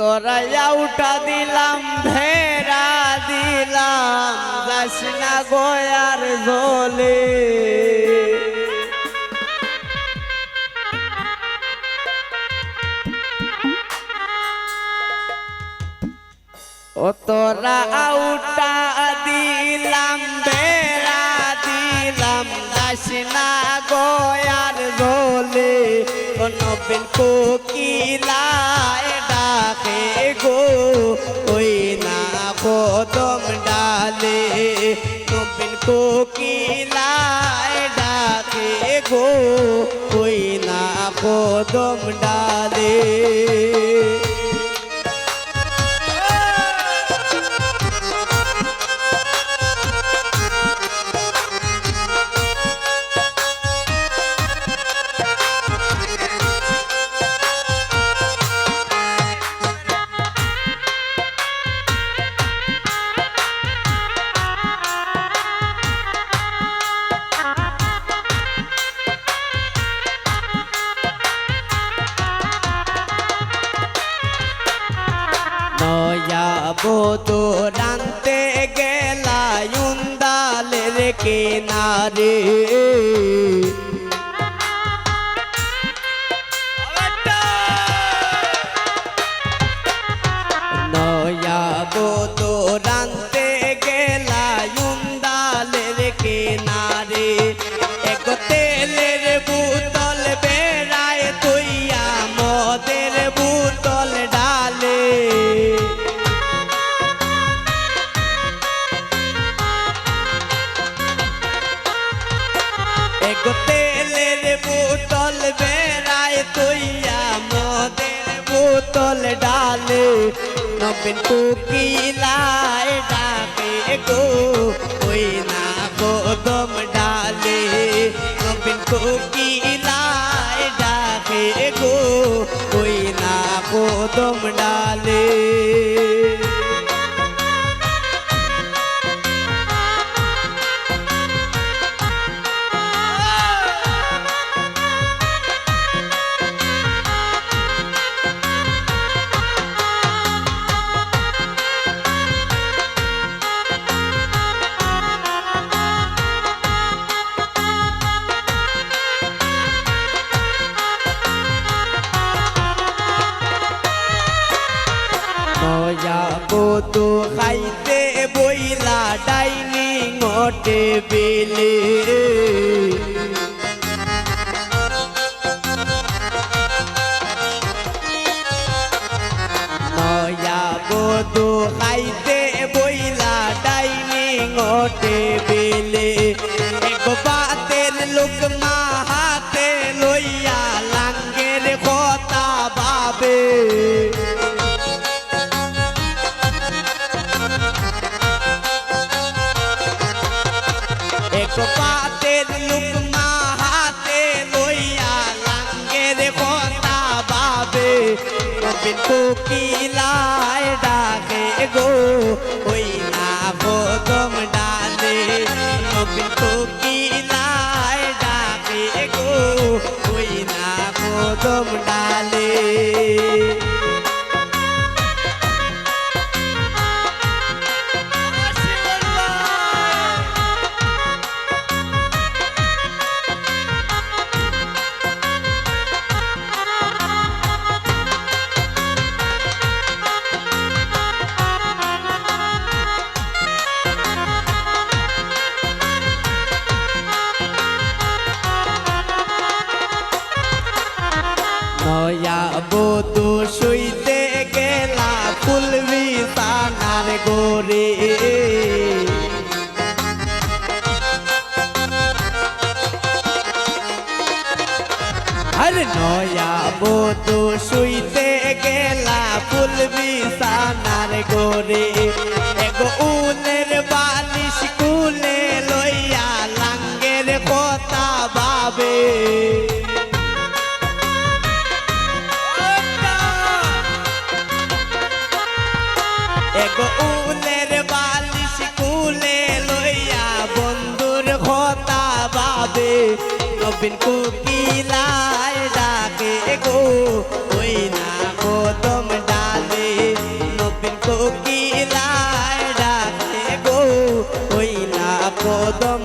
তোরাইয়া উঠা দিলাম ভেড়া দিলাম যাস না গয়ার জলে। ও তোরা আউটা দিলাম বেড়া দিলাম দাস না গয়ার জলে। নবীন কোকিলায় ডালে নবীন কোকিলায় ডাকে গো ওই না কদম ডালে নয়া বোধ রানতে গেলায়ুন্দালের কিনারে। নয়া বোধ রানতে তেলের বোতল বেড়ায় তৈয়া মদের বোতল ডালে। নবীন কুকিলায় ডাকে গো ওই না কদম ডালে। নবীন কুকিলায় ডাইনিং টেবিলে নয়া বধু খাইতে বইলা ডাইনিং টেবিলে এক নয়া তো শুইতে গেলা ফুলবি তানার গোরে আর নয়া তো শুইতে গেলা ফুলবি বিছানার গোরে বউলের বালিশ কুলে লইয়া বন্ধুর হতা বাবে নবীন কুকিলায় ডাকে গো, ওই না কদম ডালে। নবীন কুকিলায় ডাকে গো, ওই না কদম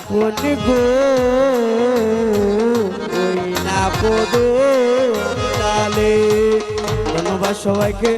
ডাকুন গো ওই না কদম তালে ধন্যবাদ সবাইকে।